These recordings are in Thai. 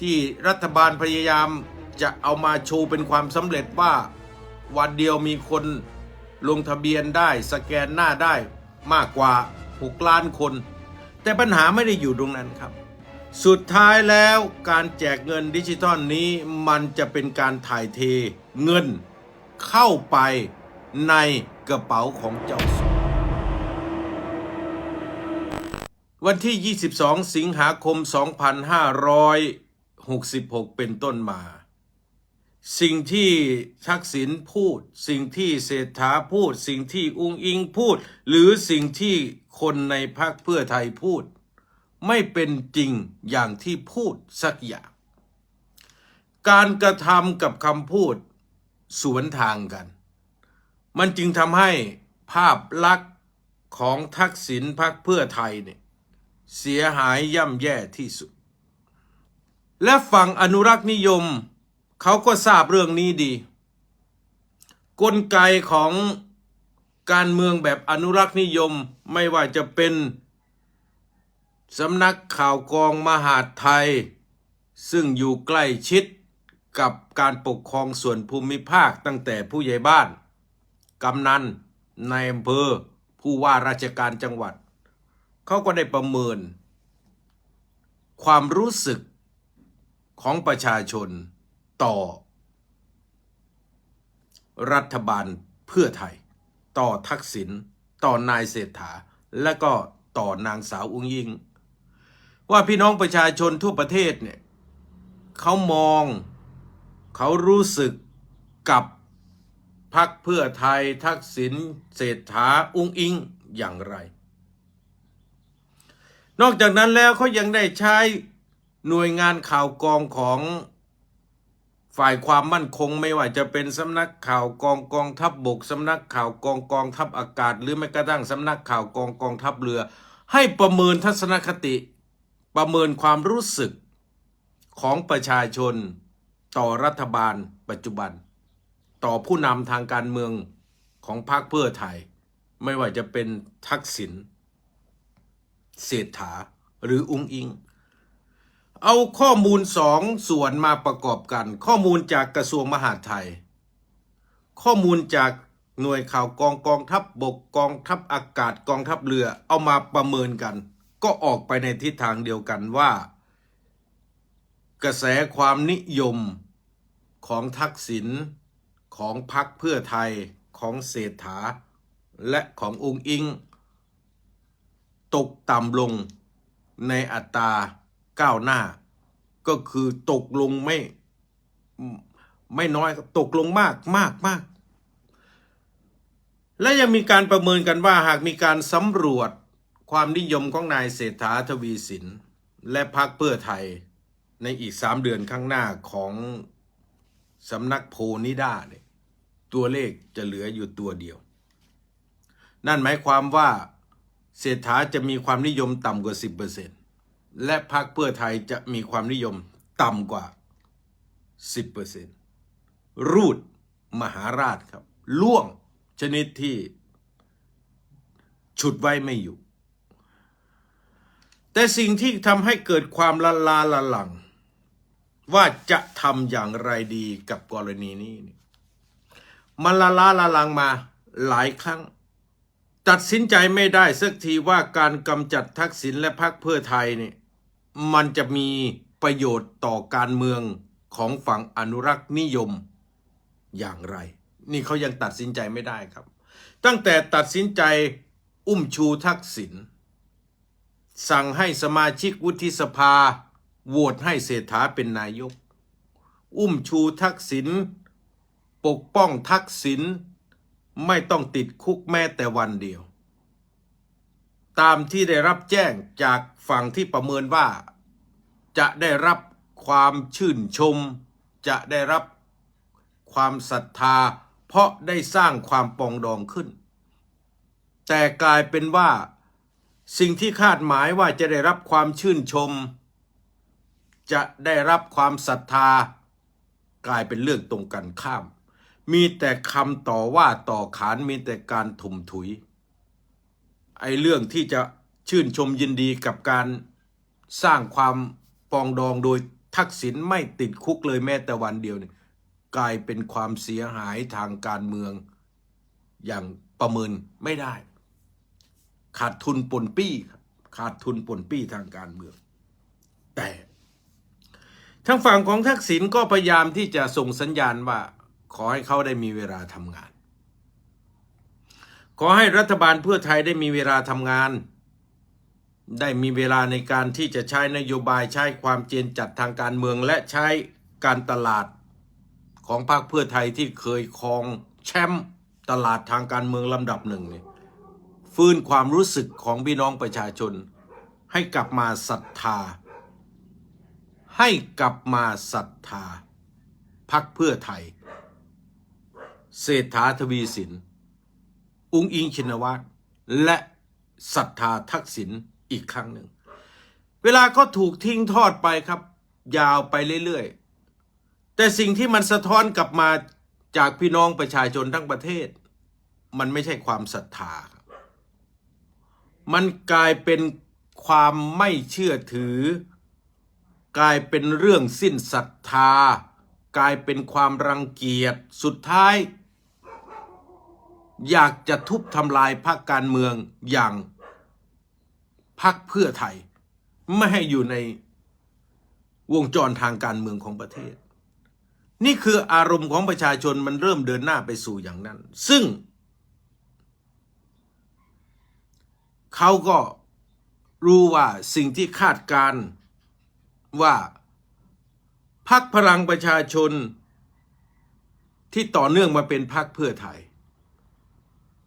ที่รัฐบาลพยายามจะเอามาโชว์เป็นความสำเร็จว่า วันเดียวมีคนลงทะเบียนได้สแกนหน้าได้มากกว่า 6 ล้านคน แต่ปัญหาไม่ได้อยู่ตรงนั้นครับ สุดท้ายแล้วการแจกเงินดิจิทัลนี้มันจะเป็นการถ่ายเทเงินเข้าไปในกระเป๋าของเจ้าสัววันที่ 22 สิงหาคม 2566 เป็นต้นมา สิ่งที่ทักษิณพูด สิ่งที่เศรษฐาพูด สิ่งที่อุ้งอิงพูด หรือสิ่งที่คนในพรรคเพื่อไทยพูด ไม่เป็นจริงอย่างที่พูดสักอย่าง การกระทำกับคำพูดสวนทางกัน มันจึงทำให้ภาพลักษณ์ของทักษิณพรรคเพื่อไทยเนี่ยเสียหายย่ำแย่ที่สุด และฝั่งอนุรักษ์นิยม เขาก็ทราบเรื่องนี้ดี กลไกของการเมืองแบบอนุรักษ์นิยมไม่ว่าจะเป็นสำนักข่าวกองมหาดไทย ซึ่งอยู่ใกล้ชิดกับการปกครองส่วนภูมิภาคตั้งแต่ผู้ใหญ่บ้าน กำนันในายอำเภอ ผู้ว่าราชการจังหวัด เขาก็ได้ประเมิน ความรู้สึก ของประชาชนต่อ รัฐบาลเพื่อไทย ต่อทักษิณต่อนายเศรษฐา และก็ต่อนางสาวอุ้งยิง ว่าพี่น้องประชาชนทั่วประเทศเนี่ยเขามองเขารู้สึกกับพักเพื่อไทยทักษิณเศรษฐาอุ้งอิงอย่างไร นอกจากนั้นแล้วเขายังได้ใช้ หน่วยงานข่าวกองของฝ่ายความมั่นคงไม่ว่าจะเป็นสำนักข่าวกองกองทัพบบกสำนักข่าวกองกองทัพอากาศ หรือแม้กระทั่งสำนักข่าวกองกองทัพเรือ ให้ประเมินทัศนคติ ประเมินความรู้สึกของประชาชน ต่อรัฐบาล ปัจจุบัน ต่อผู้นำทางการเมืองของพรรคเพื่อไทย ไม่ว่าจะเป็นทักษิณเศรษฐาหรืออุ้งอิง เอาข้อมูลสองส่วนมาประกอบกัน ข้อมูลจากกระทรวงมหาดไทย ข้อมูลจากหน่วยข่าวกองกองทัพบบกกองทัพอากาศกองทัพเรือเอามาประเมินกัน ก็ออกไปในทิศทางเดียวกันว่า กระแสความนิยมของทักษิณของพรรคเพื่อไทยของเศรษฐา และขององค์อิง ตกต่ำลงในอัตรา ก้าวหน้า ก็คือตกลงไม่ไม่น้อยครับตกลงมากมากมาก และยังมีการประเมินกันว่าหากมีการสำรวจความนิยมของนายเศรษฐาทวีสิน และพรรคเพื่อไทยในอีกสามเดือนข้างหน้าของสำนักโพนิด้าเนี่ยตัวเลขจะเหลืออยู่ตัวเดียว นั่นหมายความว่าเศรษฐาจะมีความนิยมต่ำกว่า 10% และพรรคเพื่อไทยจะมีความนิยมต่ำกว่า 10%รูดมหาราชครับ ล่วงชนิดที่ฉุดไว้ไม่อยู่ แต่สิ่งที่ทำให้เกิดความละลาละหลัง ว่าจะทำอย่างไรดีกับกรณีนี้ มันละลาละลังมาหลายครั้ง ตัดสินใจไม่ได้สักทีว่าการกำจัดทักษิณและพรรคเพื่อไทยเนี่ย มันจะมีประโยชน์ต่อการเมืองของฝั่งอนุรักษ์นิยมอย่างไร นี่เขายังตัดสินใจไม่ได้ครับ ตั้งแต่ตัดสินใจอุ้มชูทักษิณสั่งให้สมาชิกวุฒิสภาโหวตให้เศรษฐาเป็นนายก อุ้มชูทักษิณปกป้องทักษิณไม่ต้องติดคุกแม้แต่วันเดียว ตามที่ได้รับแจ้งจากฝั่งที่ประเมินว่า จะได้รับความชื่นชม จะได้รับความศรัทธา เพราะได้สร้างความปองดองขึ้น แต่กลายเป็นว่าสิ่งที่คาดหมายว่าจะได้รับความชื่นชม จะได้รับความศรัทธา กลายเป็นเรื่องตรงกันข้าม มีแต่คำต่อว่าต่อขานมีแต่การถมถุย ไอ้เรื่องที่จะชื่นชมยินดีกับการสร้างความ ปองดองโดยทักษิณไม่ติดคุกเลยแม้แต่วันเดียวเนี่ยกลายเป็นความเสียหายทางการเมืองอย่างประเมินไม่ได้ ขาดทุนปนปี้ครับขาดทุนปนปี้ทางการเมือง แต่ทางฝั่งของทักษิณก็พยายามที่จะส่งสัญญาณว่าขอให้เขาได้มีเวลาทำงาน ขอให้รัฐบาลเพื่อไทยได้มีเวลาทำงาน ได้มีเวลาในการที่จะใช้นโยบายใช้ความเจนจัดทางการเมืองและใช้การตลาดของพรรคเพื่อไทยที่เคยครองแชมป์ตลาดทางการเมืองลำดับหนึ่งเนี่ยฟื้นความรู้สึกของพี่น้องประชาชน ให้กลับมาศรัทธา ให้กลับมาศรัทธาพรรคเพื่อไทย เศรษฐาทวีสิน อุ้งอิงชินวัตรและศรัทธาทักษิณ อีกครั้งหนึ่ง เวลาก็ถูกทิ้งทอดไปครับ ยาวไปเรื่อยๆ แต่สิ่งที่มันสะท้อนกลับมาจากพี่น้องประชาชนทั้งประเทศ มันไม่ใช่ความศรัทธา มันกลายเป็นความไม่เชื่อถือ กลายเป็นเรื่องสิ้นศรัทธา กลายเป็นความรังเกียจสุดท้าย อยากจะทุบทำลายพรรคการเมืองอย่าง พรรคเพื่อไทย ไม่ให้อยู่ในวงจรทางการเมืองของประเทศ นี่คืออารมณ์ของประชาชนมันเริ่มเดินหน้าไปสู่อย่างนั้น ซึ่ง เขาก็รู้ว่าสิ่งที่คาดการณ์ว่าพักพลังประชาชนที่ต่อเนื่องมาเป็นพักเพื่อไทย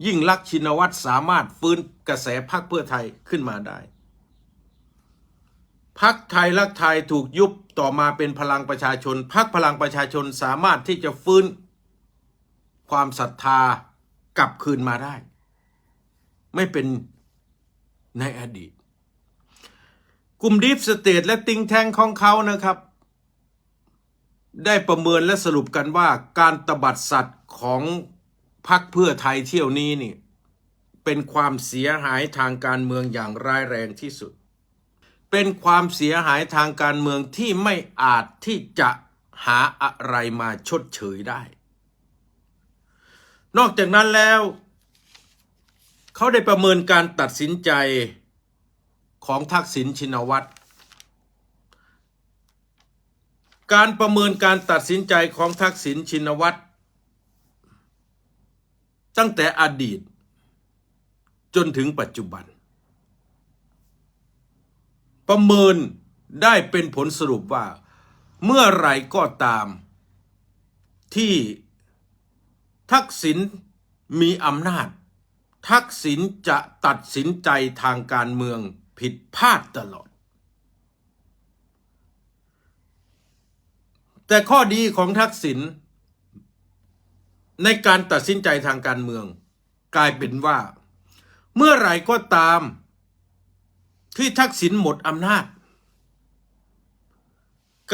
ยิ่งลักษณ์ชินวัตรสามารถฟื้นกระแสพักเพื่อไทยขึ้นมาได้ พักไทยรักไทยถูกยุบต่อมาเป็นพลังประชาชน พักพลังประชาชนสามารถที่จะฟื้น ความศรัทธากลับคืนมาได้ ไม่เป็นในอดีต กลุ่มดีฟสเตทและติงแทงของเขานะครับ ได้ประเมินและสรุปกันว่าการตบัดสัตว์ของ พรรคเพื่อไทยเที่ยวนี้นี่ เป็นความเสียหายทางการเมืองอย่างร้ายแรงที่สุด เป็นความเสียหายทางการเมืองที่ไม่อาจที่จะหาอะไรมาชดเชยได้ นอกจากนั้นแล้ว เขาได้ประเมินการตัดสินใจของทักษิณชินวัตรการประเมินการตัดสินใจของทักษิณชินวัตร ตั้งแต่อดีต จนถึงปัจจุบัน ประเมินได้เป็นผลสรุปว่า เมื่อไรก็ตาม ที่ทักษิณมีอำนาจ ทักษิณจะตัดสินใจทางการเมืองผิดพลาดตลอด แต่ข้อดีของทักษิณ ในการตัดสินใจทางการเมือง กลายเป็นว่า เมื่อไหร่ก็ตาม ที่ทักษิณหมดอำนาจ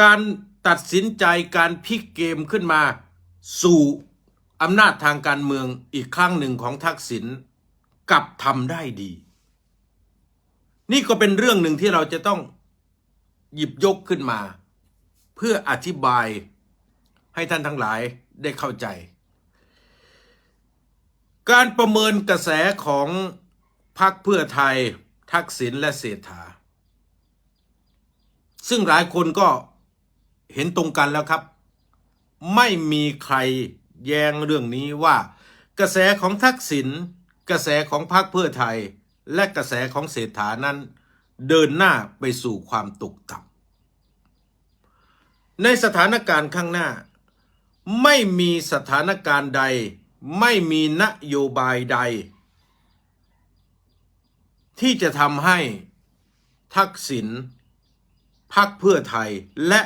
การตัดสินใจการพลิกเกมขึ้นมา สู่อำนาจทางการเมืองอีกครั้งหนึ่งของทักษิณกลับทำได้ดี นี่ก็เป็นเรื่องหนึ่งที่เราจะต้องหยิบยกขึ้นมา เพื่ออธิบายให้ท่านทั้งหลายได้เข้าใจ การประเมินกระแสของพรรคเพื่อไทย ทักษิณและเศรษฐา ซึ่งหลายคนก็เห็นตรงกันแล้วครับ ไม่มีใครแย้งเรื่องนี้ว่า กระแสของทักษิณกระแสของพรรคเพื่อไทย และกระแสของเศรษฐานั้น เดินหน้าไปสู่ความตกต่ำในสถานการณ์ข้างหน้า ไม่มีสถานการณ์ใด ไม่มีนโยบายใด ที่จะทำให้ทักษิณพักเพื่อไทยและ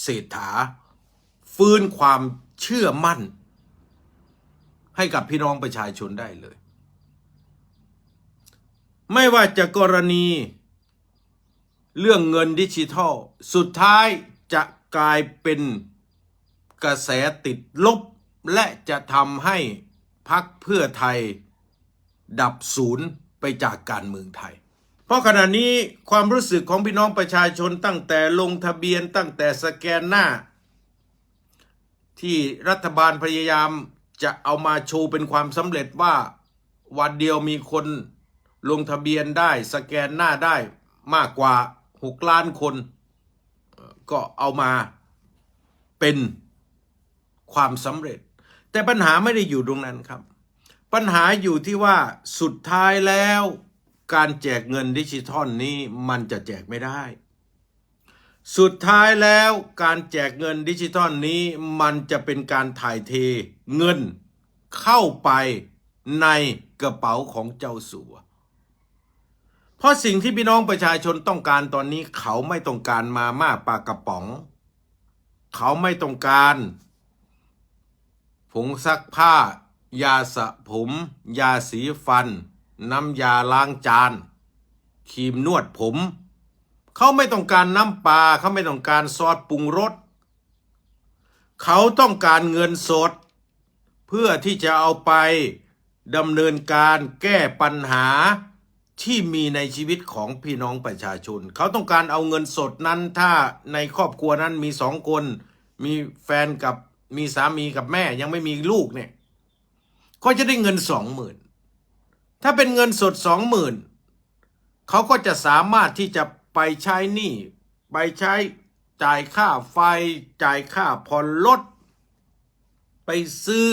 เศรษฐา ฟื้นความเชื่อมั่น ให้กับพี่น้องประชาชนได้เลย ไม่ว่าจะกรณี เรื่องเงินดิจิทัล สุดท้ายจะกลายเป็นกระแสติดลบ และจะทำให้พักเพื่อไทยดับศูนย์ไปจากการเมืองไทย เพราะขณะนี้ความรู้สึกของพี่น้องประชาชนตั้งแต่ลงทะเบียนตั้งแต่สแกนหน้า ที่รัฐบาลพยายามจะเอามาโชว์เป็นความสำเร็จว่าวันเดียวมีคนลงทะเบียนได้สแกนหน้าได้มากกว่า 6 ล้านคน ก็เอามาเป็นความสำเร็จ แต่ปัญหาไม่ได้อยู่ตรงนั้นครับ ปัญหาอยู่ที่ว่าสุดท้ายแล้วการแจกเงินดิจิทัลนี้มันจะแจกไม่ได้ สุดท้ายแล้วการแจกเงินดิจิทัลนี้มันจะเป็นการถ่ายเทเงินเข้าไปในกระเป๋าของเจ้าสัว เพราะสิ่งที่พี่น้องประชาชนต้องการตอนนี้เขาไม่ต้องการมาม่าปลากระป๋อง เขาไม่ต้องการ งซักผ้า ยาสระผม ยาสีฟัน น้ำยาล้างจานครีมนวดผม เขาไม่ต้องการน้ำปลาเขาไม่ต้องการซอสปรุงรสเขาต้องการเงินสด เพื่อที่จะเอาไปดำเนินการแก้ปัญหาที่มีในชีวิตของพี่น้องประชาชน เขาต้องการเอาเงินสดนั้นถ้าในครอบครัวนั้นมีสองคน มีแฟนกับ มีสามีกับแม่ยังไม่มีลูกเนี่ย ก็จะได้เงินสองหมื่นถ้าเป็นเงินสดสองหมื่นเขาก็จะสามารถที่จะไปใช้หนี้ไปใช้จ่ายค่าไฟจ่ายค่าผ่อนรถไปซื้อ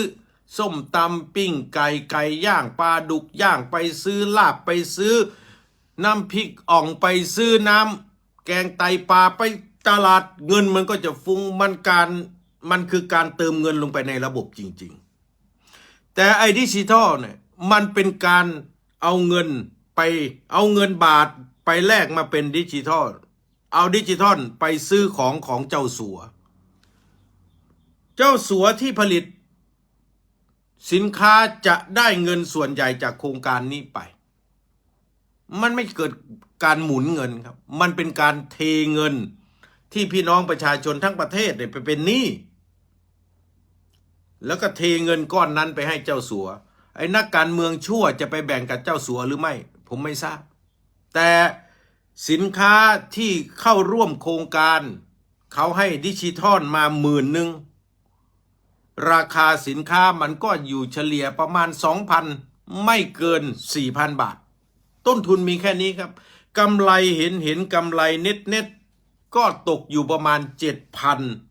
ส้มตำปิ้งไก่ไก่ย่างปลาดุกย่างไปซื้อลาบไปซื้อน้ำพริกอ่องไปซื้อน้ำแกงไตปลาไปตลาดเงินมันก็จะฟุ้งมันการ มันคือการเติมเงินลงไปในระบบจริง ๆ แต่ไอ้ดิจิทัลเนี่ยมันเป็นการเอาเงินไปเอาเงินบาทไปแลกมาเป็นดิจิทัล เอาดิจิทัลไปซื้อของของเจ้าสัว เจ้าสัวที่ผลิต สินค้าจะได้เงินส่วนใหญ่จากโครงการนี้ไป มันไม่เกิดการหมุนเงินครับ มันเป็นการเทเงินที่พี่น้องประชาชนทั้งประเทศเนี่ยไปเป็นหนี้ แล้วก็เทเงินก้อนนั้นไปให้เจ้าสัว ไอ้นักการเมืองชั่วจะไปแบ่งกับเจ้าสัวหรือไม่ ผมไม่ทราบ แต่สินค้าที่เข้าร่วมโครงการ เขาให้ดิจิทัลมาหมื่นหนึ่งราคาสินค้ามันก็อยู่เฉลี่ยประมาณ 2,000 ไม่เกิน 4,000 บาท ต้นทุนมีแค่นี้ครับกำไรเห็นเห็นกำไรเน็ตเน็ตก็ตกอยู่ประมาณ 7,000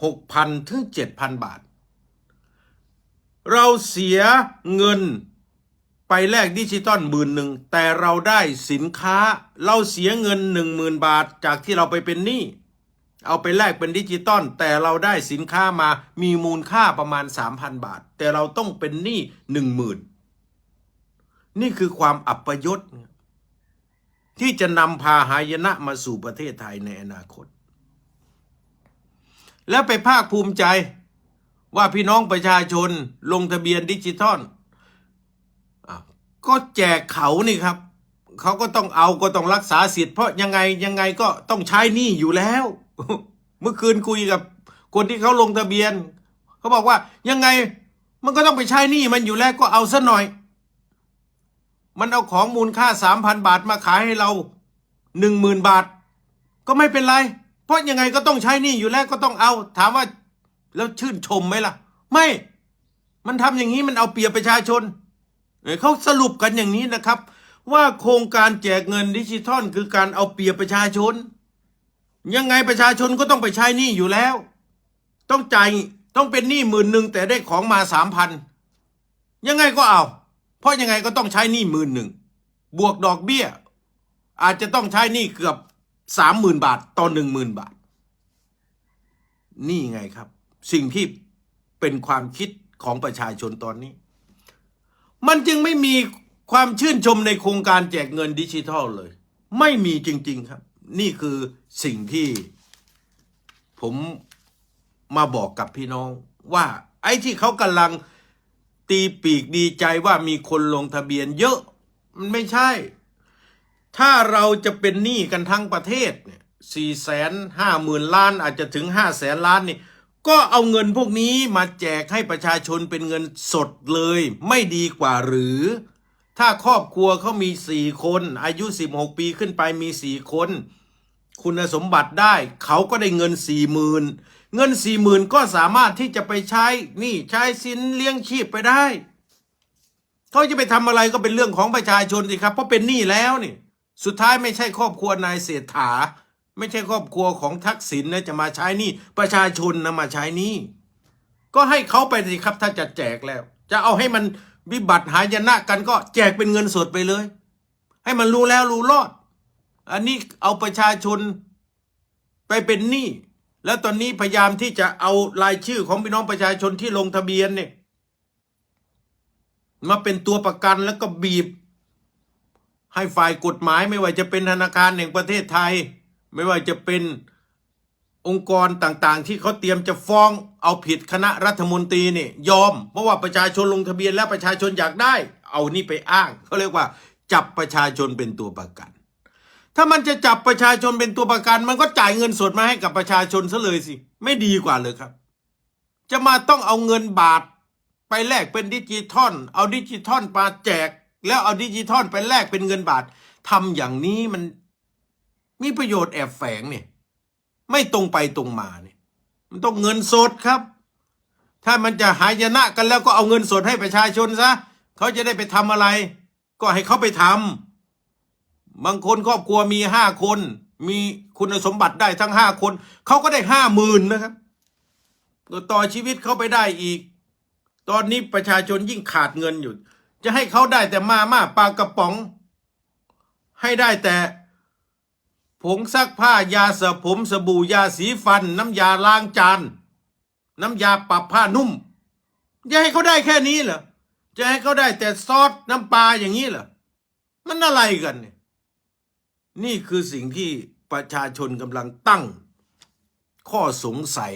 6,000 ถึง 7,000 บาท เราเสียเงินไปแลกดิจิตอลหมื่นหนึ่งแต่เราได้สินค้าเราเสียเงิน10,000บาทจากที่เราไปเป็นหนี้เอาไปแลกเป็นดิจิตอลแต่เราได้สินค้ามามีมูลค่าประมาณ 3,000 บาท แต่เราต้องเป็นหนี้หนึ่งหมื่นนี่คือความอัปยศที่จะนำพาหายนะมาสู่ประเทศไทยในอนาคต และไปภาคภูมิใจ ว่าพี่น้องประชาชนลงทะเบียนดิจิทัลก็แจกเขานี่ครับ เขาก็ต้องเอาก็ต้องรักษาสิทธิ์เพราะยังไงยังไงก็ต้องใช้หนี้อยู่แล้ว เมื่อคืนคุยกับ คนที่เขาลงทะเบียน เขาบอกว่ายังไงมันก็ต้องไปใช้หนี้มันอยู่แล้วก็เอาซะหน่อย มันเอาของมูลค่าสามพันบาทมาขายให้เราหนึ่งหมื่นบาท ก็ไม่เป็นไร เพราะยังไงก็ต้องใช้หนี้อยู่แล้วก็ต้องเอา ถามว่าแล้วชื่นชมไหมล่ะ ไม่ มันทำอย่างนี้มันเอาเปรียบประชาชนเอ่อเขาสรุปกันอย่างนี้นะครับ ว่าโครงการแจกเงินดิจิทัลคือการเอาเปรียบประชาชน ยังไงประชาชนก็ต้องไปใช้หนี้อยู่แล้ว ต้องจ่ายต้องเป็นหนี้หมื่นหนึ่งแต่ได้ของมาสามพันยังไงก็เอา เพราะยังไงก็ต้องใช้หนี้หมื่นหนึ่งบวกดอกเบี้ย อาจจะต้องใช้หนี้เกือบ สามหมื่นบาทต่อหนึ่งหมื่นบาท นี่ไงครับ สิ่งที่เป็นความคิดของประชาชนตอนนี้ มันจึงไม่มีความชื่นชมในโครงการแจกเงินดิจิทัลเลย ไม่มีจริง ๆครับ นี่คือสิ่งที่ผมมาบอกกับพี่น้อง ว่าไอ้ที่เขากำลังตีปีกดีใจว่ามีคนลงทะเบียนเยอะ มันไม่ใช่ ถ้าเราจะเป็นหนี้กันทั้งประเทศเนี่ยสี่แสนห้าหมื่นล้านอาจจะถึงห้าแสนล้านนี่ก็เอาเงินพวกนี้มาแจกให้ประชาชนเป็นเงินสดเลย ไม่ดีกว่าหรือ ถ้าครอบครัวเขามีสี่คน อายุสิบหกปีขึ้นไปมีสี่คน คุณสมบัติได้ เขาก็ได้เงินสี่หมื่นเงินสี่หมื่นก็สามารถที่จะไปใช้นี่ใช้สินเลี้ยงชีพไปได้เขาจะไปทำอะไรก็เป็นเรื่องของประชาชนสิครับ เพราะเป็นหนี้แล้วนี่ สุดท้ายไม่ใช่ครอบครัวนายเศรษฐา ไม่ใช่ครอบครัวของทักษิณนะจะมาใช้นี้ประชาชนนะมาใช้นี้ก็ให้เขาไปสิครับถ้าจะแจกแล้ว จะเอาให้มันวิบัติหายนะกันก็แจกเป็นเงินสดไปเลย ให้มันรู้แล้วรู้รอด อันนี้เอาประชาชนไปเป็นหนี้แล้วตอนนี้พยายามที่จะเอารายชื่อของพี่น้องประชาชนที่ลงทะเบียนเนี่ยมาเป็นตัวประกันแล้วก็บีบ ให้ฝ่ายกฎหมายไม่ว่าจะเป็นธนาคารแห่งประเทศไทย ไม่ว่าจะเป็นองค์กรต่างๆ ที่เขาเตรียมจะฟ้องเอาผิดคณะรัฐมนตรีนี่ยอม เพราะว่าประชาชนลงทะเบียนแล้วประชาชนอยากได้ เอานี่ไปอ้างเขาเรียกว่า จับประชาชนเป็นตัวประกัน ถ้ามันจะจับประชาชนเป็นตัวประกัน มันก็จ่ายเงินสดมาให้กับประชาชนซะเลยสิไม่ดีกว่าเลยครับ จะมาต้องเอาเงินบาทไปแลกเป็นดิจิทอลเอาดิจิทอลมาแจก แล้วเอาดิจิทอลไปแลกเป็นเงินบาททำอย่างนี้มันมีประโยชน์แอบแฝงเนี่ย ไม่ตรงไปตรงมาเนี่ย มันต้องเงินสดครับ ถ้ามันจะหายนะกันแล้วก็เอาเงินสดให้ประชาชนซะเขาจะได้ไปทำอะไร ก็ให้เขาไปทำบางคนครอบครัวมีห้าคน มีคุณสมบัติได้ทั้งห้าคน เขาก็ได้ห้าหมื่นนะครับก็ต่อชีวิตเขาไปได้อีก ตอนนี้ประชาชนยิ่งขาดเงินอยู่ จะให้เขาได้แต่มาม่าปลากระป๋อง ให้ได้แต่ ผงซักผ้ายาสระผมสบู่ยาสีฟัน น้ำยาล้างจาน น้ำยาปรับผ้านุ่ม จะให้เขาได้แค่นี้เหรอจะให้เขาได้แต่ซอสน้ำปลาอย่างนี้เหรอมันอะไรกันเนี่ยนี่คือสิ่งที่ประชาชนกำลังตั้งข้อสงสัย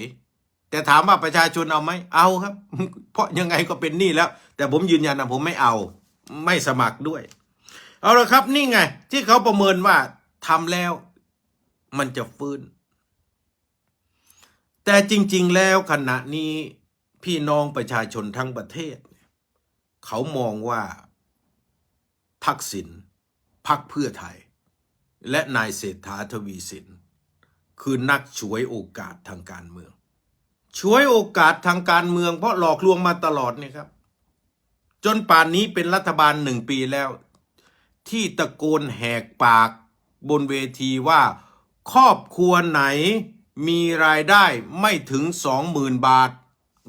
แต่ถามว่าประชาชนเอาไหมเอาครับ เพราะยังไงก็เป็นหนี้แล้ว แต่ผมยืนยันนะผมไม่เอา ไม่สมัครด้วย เอาละครับ นี่ไง ที่เขาประเมินว่าทำแล้ว มันจะฟื้น แต่จริง ๆ แล้วขณะนี้พี่น้องประชาชนทั้งประเทศ เขามองว่าทักษิณพักเพื่อไทย และนายเศรษฐาทวีสิน คือนักฉวยโอกาสทางการเมือง ฉวยโอกาสทางการเมืองเพราะหลอกลวงมาตลอดเนี่ยครับ จนป่านนี้เป็นรัฐบาลหนึ่งปีแล้ว ที่ตะโกนแหกปากบนเวทีว่า ครอบครัวไหนมีรายได้ไม่ถึงสองหมื่นบาท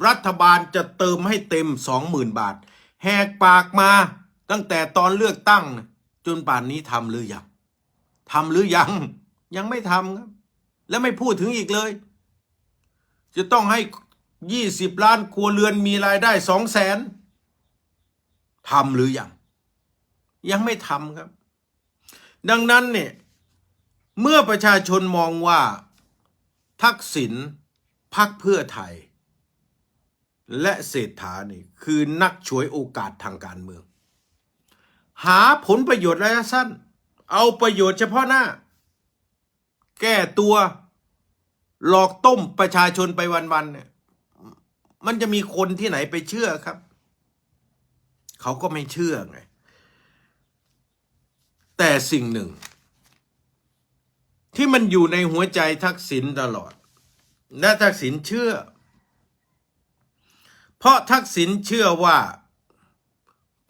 รัฐบาลจะเติมให้เต็มสองหมื่นบาท แหกปากมาตั้งแต่ตอนเลือกตั้ง จนป่านนี้ทำหรือยังทำหรือยัง ยังไม่ทำครับ แล้วไม่พูดถึงอีกเลย จะต้องให้ยี่สิบล้านครัวเรือนมีรายได้สองแสนทำหรือยังยังไม่ทำครับ ดังนั้นเนี่ยเมื่อประชาชนมองว่าทักษิณพักเพื่อไทย และเศรษฐานี่คือนักฉวยโอกาสทางการเมือง หาผลประโยชน์ระยะสั้น เอาประโยชน์เฉพาะหน้า แก้ตัว หลอกต้มประชาชนไปวันๆเนี่ย มันจะมีคนที่ไหนไปเชื่อครับ เขาก็ไม่เชื่อไง แต่สิ่งหนึ่ง ที่มันอยู่ในหัวใจทักษิณตลอด และทักษิณเชื่อ เพราะทักษิณเชื่อว่า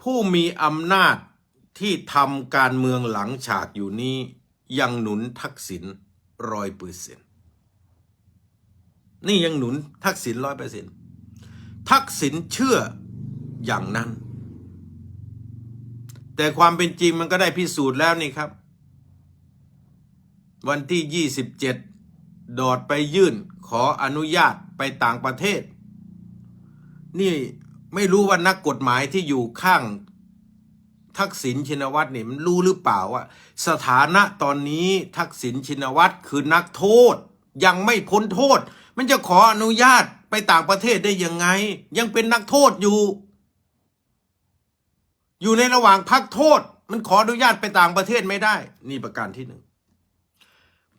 ผู้มีอำนาจที่ทำการเมืองหลังฉากอยู่นี้ ยังหนุนทักษิณร้อยเปอร์เซ็น นี่ยังหนุนทักษิณร้อยเปอร์เซ็นทักษิณเชื่ออย่างนั้น แต่ความเป็นจริงมันก็ได้พิสูจน์แล้วนี่ครับ วันที่ 27 ดอดไปยื่นขออนุญาตไปต่างประเทศ นี่ไม่รู้ว่านักกฎหมายที่อยู่ข้างทักษิณชินวัตรเนี่ยมันรู้หรือเปล่าว่า สถานะตอนนี้ทักษิณชินวัตรคือนักโทษยังไม่พ้นโทษ มันจะขออนุญาตไปต่างประเทศได้ยังไง ยังเป็นนักโทษอยู่ อยู่ในระหว่างพักโทษ มันขออนุญาตไปต่างประเทศไม่ได้ นี่ประการที่หนึ่ง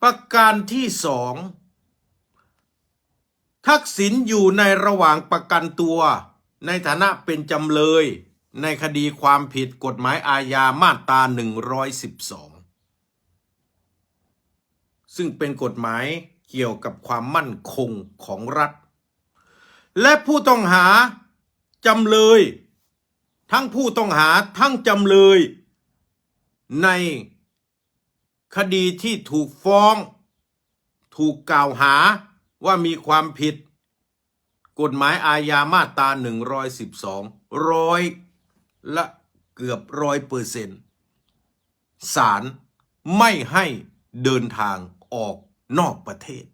ประการที่สองทักษิณอยู่ในระหว่างประกันตัว ในฐานะเป็นจำเลย ในคดีความผิดกฎหมายอาญามาตรา112 ซึ่งเป็นกฎหมาย เกี่ยวกับความมั่นคงของรัฐ และผู้ต้องหาจำเลย ทั้งผู้ต้องหาทั้งจำเลย ในคดีที่ถูกฟ้อง ถูกกล่าวหาว่ามีความผิด กฎหมายอาญามาตรา112ร้อยละเกือบร้อยเปอร์เซ็นต์ศาลไม่ให้เดินทางออก นอกประเทศ